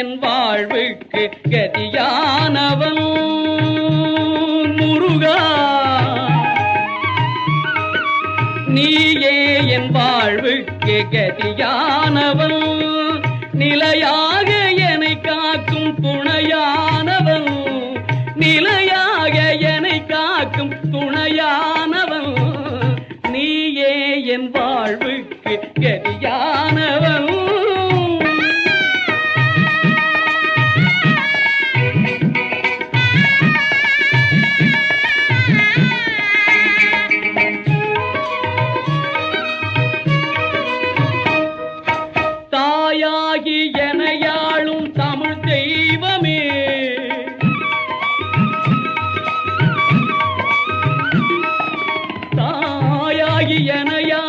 என் வாழ்வுக்கு கதியானவன்? முருகா. நீயே என் வாழ்வுக்கு கதியானவன். நிலையாக என்னை காக்கும் துணையானவன். நிலையாக என்னை காக்கும் துணையானவன். நீயே என் வாழ்வுக்கு கதியானவன். போகி எனையாளும் தமிழ் தெய்வமே. தாயாகி என